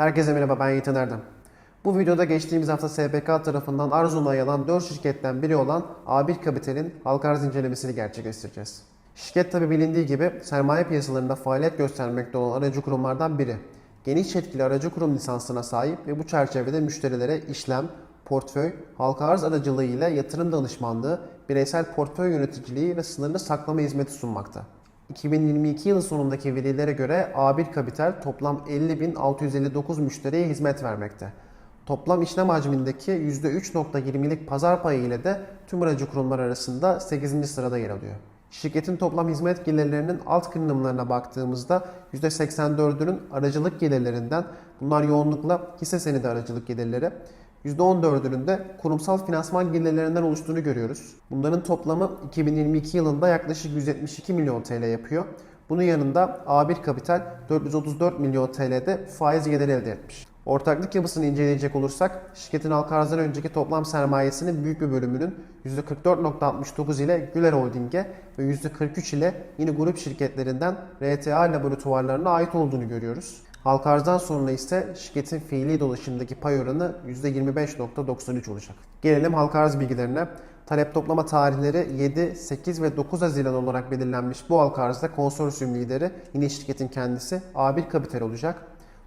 Herkese merhaba ben Yiğit Erdem. Bu videoda geçtiğimiz hafta SPK tarafından arz onayı alan 4 şirketten biri olan A1 Kapital'in halka arz incelemesini gerçekleştireceğiz. Şirket tabi bilindiği gibi sermaye piyasalarında faaliyet göstermekte olan aracı kurumlardan biri. Geniş yetkili aracı kurum lisansına sahip ve bu çerçevede müşterilere işlem, portföy, halka arz aracılığı ile yatırım danışmanlığı, bireysel portföy yöneticiliği ve sınırlı saklama hizmeti sunmakta. 2022 yılı sonundaki verilere göre A1 Kapital toplam 50.659 müşteriye hizmet vermekte. Toplam işlem hacmindeki %3.20'lik pazar payı ile de tüm aracı kurumlar arasında 8. sırada yer alıyor. Şirketin toplam hizmet gelirlerinin alt kırılımlarına baktığımızda %84'ünün aracılık gelirlerinden, bunlar yoğunlukla hisse senedi aracılık gelirleri, %14'ünün de kurumsal finansman gelirlerinden oluştuğunu görüyoruz. Bunların toplamı 2022 yılında yaklaşık 172 milyon TL yapıyor. Bunun yanında A1 Kapital 434 milyon TL'de faiz geliri elde etmiş. Ortaklık yapısını inceleyecek olursak şirketin halka arzdan önceki toplam sermayesinin büyük bir bölümünün %44.69 ile Güler Holding'e ve %43 ile yine grup şirketlerinden RTA laboratuvarlarına ait olduğunu görüyoruz. Halka arzdan sonra ise şirketin fiili dolaşımdaki pay oranı %25.93 olacak. Gelelim halka arz bilgilerine. Talep toplama tarihleri 7, 8 ve 9 Haziran olarak belirlenmiş bu halka arzda konsorsiyum lideri yine şirketin kendisi A1 Kapital olacak.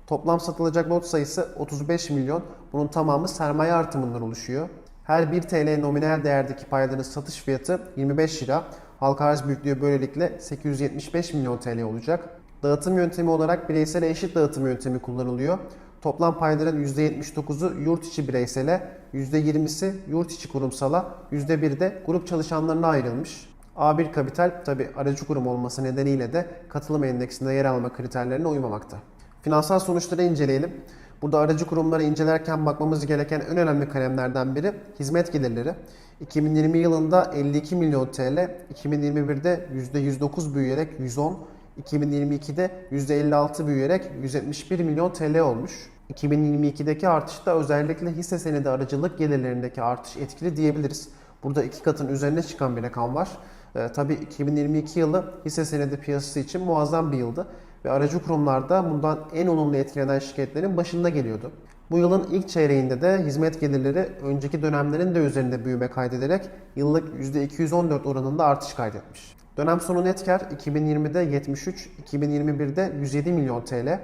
Toplam satılacak lot sayısı 35 milyon. Bunun tamamı sermaye artımından oluşuyor. Her 1 TL nominal değerdeki payların satış fiyatı 25 lira. Halka arz büyüklüğü böylelikle 875 milyon TL olacak. Dağıtım yöntemi olarak bireysel eşit dağıtım yöntemi kullanılıyor. Toplam payların %79'u yurt içi bireysele, %20'si yurt içi kurumsala, %1 de grup çalışanlarına ayrılmış. A1 Kapital tabi aracı kurum olması nedeniyle de katılım endeksinde yer alma kriterlerine uymamakta. Finansal sonuçları inceleyelim. Burada aracı kurumları incelerken bakmamız gereken en önemli kalemlerden biri hizmet gelirleri. 2020 yılında 52 milyon TL, 2021'de %109 büyüyerek 110, 2022'de %56 büyüyerek 171 milyon TL olmuş. 2022'deki artışta özellikle hisse senedi aracılık gelirlerindeki artış etkili diyebiliriz. Burada iki katın üzerine çıkan bir rakam var. Ee, tabii 2022 yılı hisse senedi piyasası için muazzam bir yıldı ve aracı kurumlarda bundan en olumlu etkilenen şirketlerin başında geliyordu. Bu yılın ilk çeyreğinde de hizmet gelirleri önceki dönemlerin de üzerinde büyüme kaydederek yıllık %214 oranında artış kaydetmiş. Dönem sonu net kar 2020'de 73, 2021'de 107 milyon TL,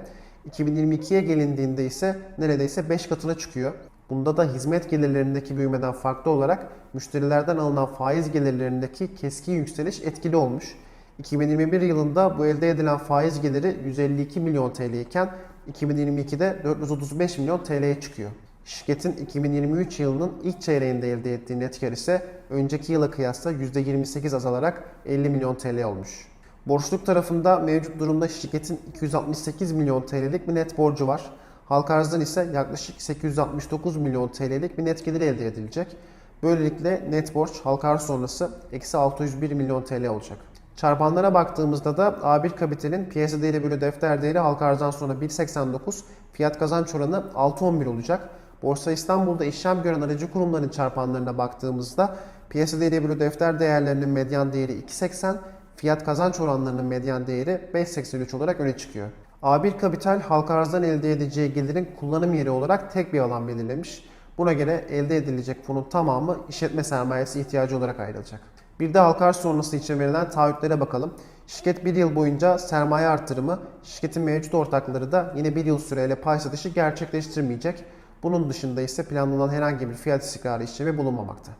2022'ye gelindiğinde ise neredeyse 5 katına çıkıyor. Bunda da hizmet gelirlerindeki büyümeden farklı olarak müşterilerden alınan faiz gelirlerindeki keskin yükseliş etkili olmuş. 2021 yılında bu elde edilen faiz geliri 152 milyon TL iken 2022'de 435 milyon TL'ye çıkıyor. Şirketin 2023 yılının ilk çeyreğinde elde ettiği net kar ise önceki yıla kıyasla %28 azalarak 50 milyon TL olmuş. Borçluk tarafında mevcut durumda şirketin 268 milyon TL'lik bir net borcu var. Halka arzdan ise yaklaşık 869 milyon TL'lik bir net gelir elde edilecek. Böylelikle net borç halka arz sonrası eksi 601 milyon TL olacak. Çarpanlara baktığımızda da A1 Kapital'in piyasa değeri bölü defter değeri halka arzdan sonra 1.89, fiyat kazanç oranı 6.11 olacak. Borsa İstanbul'da işlem gören aracı kurumların çarpanlarına baktığımızda piyasa değeri bölü defter değerlerinin medyan değeri 2.80, fiyat kazanç oranlarının medyan değeri 5.83 olarak öne çıkıyor. A1 Kapital halka arzdan elde edeceği gelirin kullanım yeri olarak tek bir alan belirlemiş. Buna göre elde edilecek fonun tamamı işletme sermayesi ihtiyacı olarak ayrılacak. Bir de halka sonrası için verilen taahhütlere bakalım. Şirket bir yıl boyunca sermaye artırımı, şirketin mevcut ortakları da yine bir yıl süreyle pay satışı gerçekleştirmeyecek. Bunun dışında ise planlanan herhangi bir fiyat istikrarı işlemi bulunmamakta.